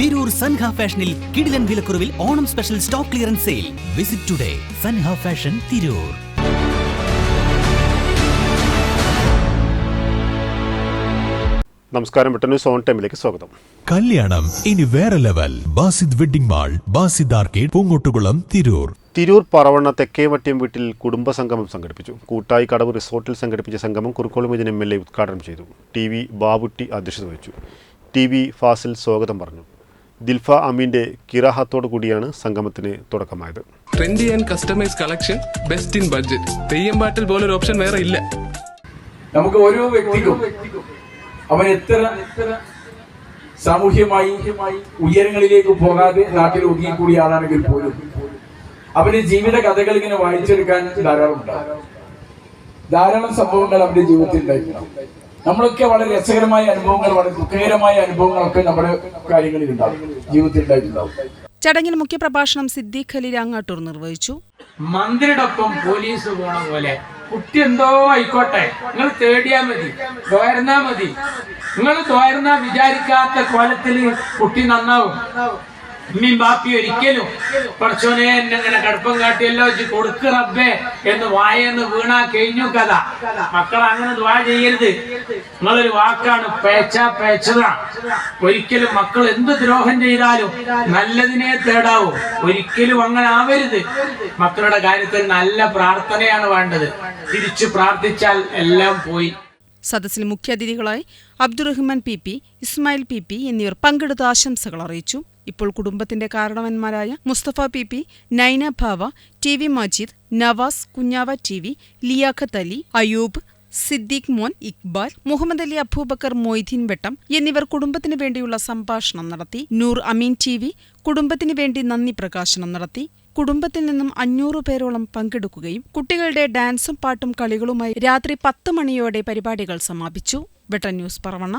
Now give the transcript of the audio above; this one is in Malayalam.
തിരൂർ സൻഹ ഫാഷനിൽ കിടിലൻ വിലക്കുറവിൽ Onam special stock clearance sale. Visit today Sanha fashion Tirur. നമസ്കാരം ന്യൂസ് ഓൺ ടൈമിലേക്ക് സ്വാഗതം. കല്യാണം ഇനി വേറെ level. Basid wedding mall Basid arcade Poongottukulam Tirur. Tirur Paravanna Thekkevattiyam വീട്ടിൽ കുടുംബ സംഗമം സംഘടിപ്പിച്ചു. കൂട്ടായി കടവ് റിസോർട്ടിൽ സംഘടിപ്പിച്ച സംഗമം കുറുക്കോളം ഇതിന് എം എൽ എ ഉദ്ഘാടനം ചെയ്തു. ടി വി ബാബുട്ടി അധ്യക്ഷത വഹിച്ചു. ടി വി ഫാസിൽ സ്വാഗതം പറഞ്ഞു. ദിൽഫ അമീന്റെ കിറാഹത്തോടു കൂടിയാണ് സംഗമത്തിന് തുടക്കമായത്. Trendy and customise collection best in budget Theyyam പാട്ടിൽ പോലൊരു ഓപ്ഷൻ വേറെ ഇല്ല. നമുക്ക് ഓരോ വ്യക്തിക്കും അവൻ എത്ര സാമൂഹ്യമായി ഉയരങ്ങളിലേക്ക് പോകാതെ നാട്ടിൽ ഒതുങ്ങിക്കൂടിയ ആളാണെങ്കിൽ പോലും അവന്റെ ജീവിത കഥകൾ ഇങ്ങനെ വായിച്ചെടുക്കാൻ ധാരാളം ഉണ്ടാകും ധാരാളം സംഭവങ്ങൾ അവന്റെ ജീവിതത്തിൽ ഉണ്ടായിട്ടുണ്ടാവും നമ്മളൊക്കെ വളരെ രസകരമായ അനുഭവങ്ങൾ വളരെ ദുഃഖകരമായ അനുഭവങ്ങളൊക്കെ നമ്മുടെ കാര്യങ്ങളിൽ ഉണ്ടാവും ജീവിതത്തിൽ ഉണ്ടായിട്ടുണ്ടാവും ചടങ്ങിൽ മുഖ്യപ്രഭാഷണം സിദ്ദീഖ് അലി രാങ്ങാട്ടൂർ നിർവഹിച്ചു. മന്ത്രിയോടൊപ്പം പോലീസ് പോണ പോലെ കുട്ടി എന്തോ ആയിക്കോട്ടെ നിങ്ങൾ തേടിയാ മതി തോയർന്നാ മതി. നിങ്ങൾ തോയർന്നാ വിചാരിക്കാത്ത കോലത്തിൽ കുട്ടി നന്നാവും. ഉമ്മയും ബാപ്പി ഒരിക്കലും പഠിച്ചോനെ എന്നെ ഇങ്ങനെ കടുപ്പം കാട്ടിയല്ലോ വെച്ച് കൊടുക്ക് റബ്ബേ എന്ന് വായെന്ന് വീണാ കഴിഞ്ഞു കഥ. മക്കൾ അങ്ങനെ ദ്വാ ചെയ്യരുത്. നിങ്ങളൊരു വാക്കാണ് പേച്ച പേച്ചതാ. ഒരിക്കലും മക്കൾ എന്ത് ദ്രോഹം ചെയ്താലും നല്ലതിനെ തേടാവൂ. ഒരിക്കലും അങ്ങനെ ആവരുത്. മക്കളുടെ കാര്യത്തിൽ നല്ല പ്രാർത്ഥനയാണ് വേണ്ടത്. തിരിച്ചു പ്രാർത്ഥിച്ചാൽ എല്ലാം പോയി. സദസ്സിൽ മുഖ്യാതിഥികളായി Abdurahman P P Ismail P P എന്നിവർ പങ്കെടുത്ത ആശംസകൾ അറിയിച്ചു. ഇപ്പോൾ കുടുംബത്തിന്റെ കാരണവന്മാരായ Musthafa P P Naina Bava T V Majeed Navas Kunjava T V Liyakhath Ali Ayoob Siddique മോൻ ഇക്ബാൽ മുഹമ്മദ് അലി അബൂബക്കർ മൊയ്തീൻ വെട്ടം എന്നിവർ കുടുംബത്തിന് വേണ്ടിയുള്ള സംഭാഷണം നടത്തി. നൂർ അമീൻ ടി വി കുടുംബത്തിന് വേണ്ടി നന്ദി പ്രകാശനം നടത്തി. കുടുംബത്തിൽ നിന്നും അഞ്ഞൂറ് പേരോളം പങ്കെടുക്കുകയും കുട്ടികളുടെ ഡാൻസും പാട്ടും കളികളുമായി രാത്രി പത്ത് മണിയോടെ പരിപാടികൾ സമാപിച്ചു. Britain news Paravanna.